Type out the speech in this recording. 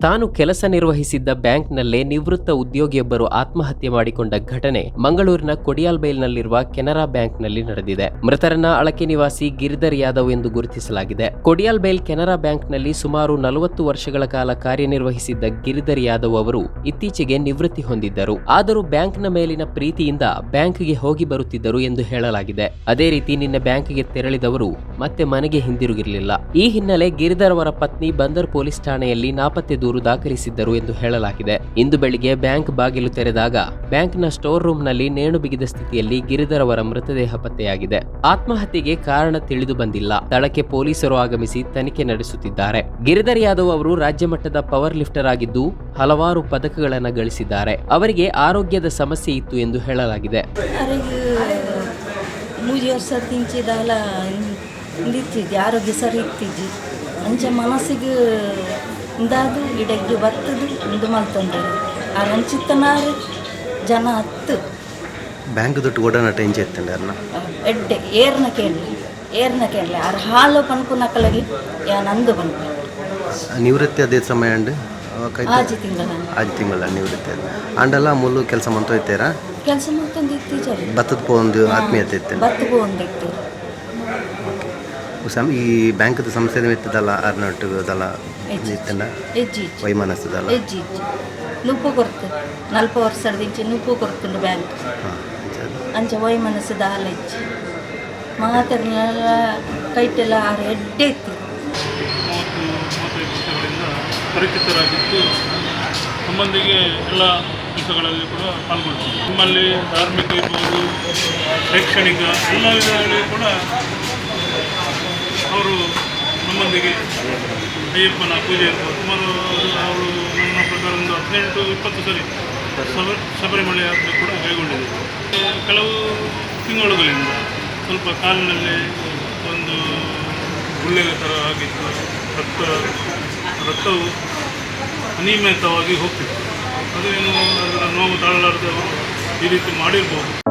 ತಾನು ಕೆಲಸ ನಿರ್ವಹಿಸಿದ್ದ ಬ್ಯಾಂಕ್ನಲ್ಲೇ ನಿವೃತ್ತ ಉದ್ಯೋಗಿಯೊಬ್ಬರು ಆತ್ಮಹತ್ಯೆ ಮಾಡಿಕೊಂಡ ಘಟನೆ ಮಂಗಳೂರಿನ ಕೊಡಿಯಾಲ್ಬೈಲ್ನಲ್ಲಿರುವ ಕೆನರಾ ಬ್ಯಾಂಕ್ನಲ್ಲಿ ನಡೆದಿದೆ. ಮೃತರನ್ನ ಅಳಕೆ ನಿವಾಸಿ ಗಿರಿಧರ್ ಯಾದವ್ ಎಂದು ಗುರುತಿಸಲಾಗಿದೆ. ಕೊಡಿಯಾಲ್ಬೈಲ್ ಕೆನರಾ ಬ್ಯಾಂಕ್ನಲ್ಲಿ ಸುಮಾರು ನಲವತ್ತು ವರ್ಷಗಳ ಕಾಲ ಕಾರ್ಯನಿರ್ವಹಿಸಿದ್ದ ಗಿರಿಧರ್ ಯಾದವ್ ಅವರು ಇತ್ತೀಚೆಗೆ ನಿವೃತ್ತಿ ಹೊಂದಿದ್ದರು. ಆದರೂ ಬ್ಯಾಂಕ್ನ ಮೇಲಿನ ಪ್ರೀತಿಯಿಂದ ಬ್ಯಾಂಕ್ಗೆ ಹೋಗಿ ಬರುತ್ತಿದ್ದರು ಎಂದು ಹೇಳಲಾಗಿದೆ. ಅದೇ ರೀತಿ ನಿನ್ನೆ ಬ್ಯಾಂಕ್ಗೆ ತೆರಳಿದವರು ಮತ್ತೆ ಮನೆಗೆ ಹಿಂದಿರುಗಿರಲಿಲ್ಲ. ಈ ಹಿನ್ನೆಲೆ ಗಿರಿಧರ್ ಅವರ ಪತ್ನಿ ಬಂದರ್ ಪೊಲೀಸ್ ಠಾಣೆಯಲ್ಲಿ ನಾಪತ್ತೆ ದೂರು ದಾಖಲಿಸಿದ್ದರು ಎಂದು ಹೇಳಲಾಗಿದೆ. ಇಂದು ಬೆಳಿಗ್ಗೆ ಬ್ಯಾಂಕ್ ಬಾಗಿಲು ತೆರೆದಾಗ ಬ್ಯಾಂಕ್ನ ಸ್ಟೋರ್ ರೂಮ್ನಲ್ಲಿ ನೇಣು ಬಿಗಿದ ಸ್ಥಿತಿಯಲ್ಲಿ ಗಿರಿಧರ್ ಅವರ ಮೃತದೇಹ ಪತ್ತೆಯಾಗಿದೆ. ಆತ್ಮಹತ್ಯೆಗೆ ಕಾರಣ ತಿಳಿದು ಬಂದಿಲ್ಲ. ಸ್ಥಳಕ್ಕೆ ಪೊಲೀಸರು ಆಗಮಿಸಿ ತನಿಖೆ ನಡೆಸುತ್ತಿದ್ದಾರೆ. ಗಿರಿಧರ್ ಯಾದವ್ ಅವರು ರಾಜ್ಯ ಮಟ್ಟದ ಪವರ್ ಲಿಫ್ಟರ್ ಆಗಿದ್ದು ಹಲವಾರು ಪದಕಗಳನ್ನು ಗಳಿಸಿದ್ದಾರೆ. ಅವರಿಗೆ ಆರೋಗ್ಯದ ಸಮಸ್ಯೆ ಇತ್ತು ಎಂದು ಹೇಳಲಾಗಿದೆ. ವರ್ಷ ತಿಂಚಿದಲ್ಲ ಆರೋಗ್ಯ ಸರಿ ಇತ್ತಿದ್ದೆ ಅಂಚೆ ಮನಸ್ಸಿಗೆ ಇಂದಾದು ಇಡಗ್ಗೆ ಬರ್ತದು ಇಂದು ಮಲ್ತೊಂದರು ಆ ರಂಚಿತ್ತನಾರು ಜನ ಹತ್ತು. ಬ್ಯಾಂಕ್ ದುಡ್ಡು ಒಡನಾಟ ಟೈಮ್ ಎತ್ತಂಡೆ ಅರ್ನ? ಎಡ್ಡೆ ಏರ್ನ ಕೇಳಲಿ ಏರ್ನ ಕೇಳಲಿ. ಅವ್ರ ಹಾಲು ಪನ್ಪು ನಕಲಗಿ ಯಾ ನಂದು ಬಂದು ನಿವೃತ್ತಿ ಅದೇ? ಸಮಯ ಅಂಡ್ ಆಜಿ ತಿಂಗಳ. ಆಜಿ ತಿಂಗಳ ನಿವೃತ್ತಿ ಅಂಡಲ್ಲ ಮುಲ್ಲು ಕೆಲಸ ಮಂತೋಯ್ತೀರಾ ಕೆಲಸ ಮಾಡ್ತಂದು ಇತ್ತೀಚರಿ ಭತ್ತದ ಒಂದು ಆತ್ಮೀಯತೆ ಇತ್ತು ಒಂದು ಬಂದಿತ್ತು ಸಮ್ ಈ ಬ್ಯಾಂಕದ ಸಂಸ್ಥೆ ಇತ್ತದಲ್ಲ ಅರ್ನಾಟಕದಲ್ಲ ಇತ್ತಲ್ಲ ಹೆಜ್ಜೆ ವೈಮಾನಸ್ತದಲ್ಲ ಹೆಜ್ಜಿ ನುಪ್ಪು ಕೊರ್ತು. ನಲ್ಪ ವರ್ಷದಿಂಚೆ ನುಪ್ಪು ಕೊರ್ತುಂಡು ಬ್ಯಾಂಕ್. ಅಂಚ ಒಯ್ ಹಾಲ ಇಚ್ಚಿ ಮಾತಾಡಿನೆಲ್ಲ ಕೈಟೆಲ್ಲ ಆರು ಎಡ್ಡೆ ಇತ್ತು. ಪರಿಚಿತರಾಗಿದ್ದು ನಮ್ಮೊಂದಿಗೆ ಎಲ್ಲ ಕೆಲಸಗಳಲ್ಲಿ ಕೂಡ ಪಾಲ್ಗೊಳ್ತೀವಿ ನಮ್ಮಲ್ಲಿ ಧಾರ್ಮಿಕ ಇರ್ಬೋದು ಶೈಕ್ಷಣಿಕ ಎಲ್ಲ ವಿಧಗಳಲ್ಲಿ ಕೂಡ ಅವರು ನಮ್ಮೊಂದಿಗೆ ಅಯ್ಯಪ್ಪನ ಪೂಜೆ ಸುಮಾರು ಅವರು ನನ್ನ ಪ್ರಕಾರ ಒಂದು ಹದಿನೆಂಟು, ಇಪ್ಪತ್ತು ಸರಿ ಶಬ ಶಬರಿಮಲೆ ಕೂಡ ಕೈಗೊಂಡಿದೆ. ಕೆಲವು ತಿಂಗಳುಗಳಿಂದ ಸ್ವಲ್ಪ ಕಾಲಿನಲ್ಲಿ ಒಂದು ಗುಳ್ಳೆಗೆ ಥರ ಆಗಿತ್ತು ರಕ್ತ, ರಕ್ತವು ಅನಿಯಮಿತವಾಗಿ ಹೋಗ್ತಿತ್ತು. ಅದೇನು ಅದರ ನೋವು ತಾಳಲಾರದೆ ಅವರು ಈ ರೀತಿ ಮಾಡಿರ್ಬೋದು.